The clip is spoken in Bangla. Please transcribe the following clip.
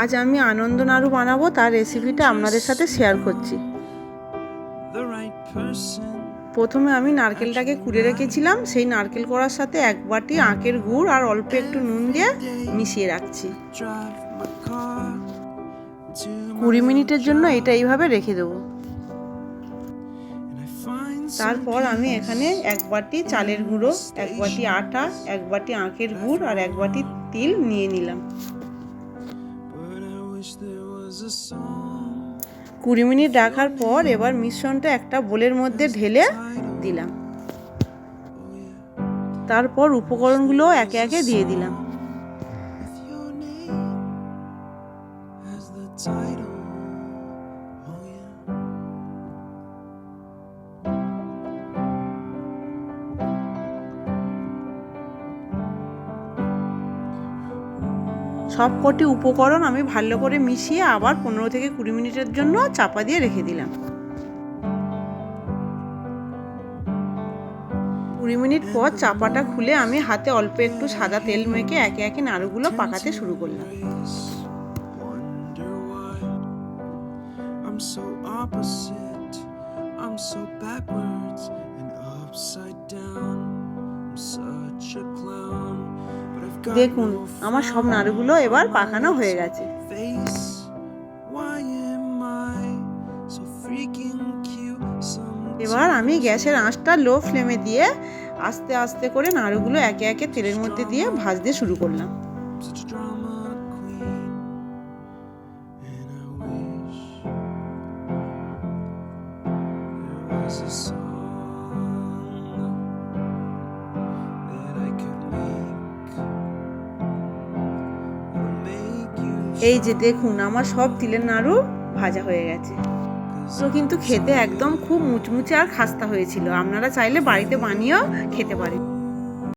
আজ আমি আনন্দ নাড়ু বানাবো, তার রেসিপিটা আপনাদের সাথে শেয়ার করছি। প্রথমে আমি নারকেলটাকে কুড়ে রেখেছিলাম, সেই নারকেল করার সাথে এক বাটি আখের গুড় আর অল্প একটু নুন দিয়ে মিশিয়ে রাখছি। কুড়ি মিনিটের জন্য এটা এইভাবে রেখে দেবো। তারপর আমি এখানে এক বাটি চালের গুঁড়ো, এক বাটি আটা, এক বাটি আখের গুড় আর এক বাটি তিল নিয়ে নিলাম। কুড়ি মিনিট রাখার পর এবার মিশ্রণটা একটা বোলের মধ্যে ঢেলে দিলাম। তারপর উপকরণগুলো একে একে দিয়ে দিলাম। সব কটি উপকরণ আমি ভালো করে মিশিয়ে আবার পনেরো থেকে কুড়ি মিনিটের জন্য চাপা দিয়ে রেখে দিলাম কুড়ি মিনিট পর চাপাটা খুলে আমি হাতে অল্প একটু সাদা তেল মেখে একে একে নাড়ুগুলো পাকাতে শুরু করলাম so so backwards and upside down. I'm such দেখুন আমার সব নাড়ুগুলো এবার পাকানো হয়ে গেছে। So এবার আমি গ্যাসের আঁচটা লো ফ্লেমে দিয়ে আস্তে আস্তে করে নাড়ুগুলো একে একে তেলের মধ্যে দিয়ে ভাজতে শুরু করলাম। Such a drama এই যে দেখুন, আমার সব তিলের নাড়ু ভাজা হয়ে গেছে। তো কিন্তু খেতে একদম খুব মুচমুচে আর খাস্তা হয়েছিল। আপনারা চাইলে বাড়িতে বানিয়েও খেতে পারেন।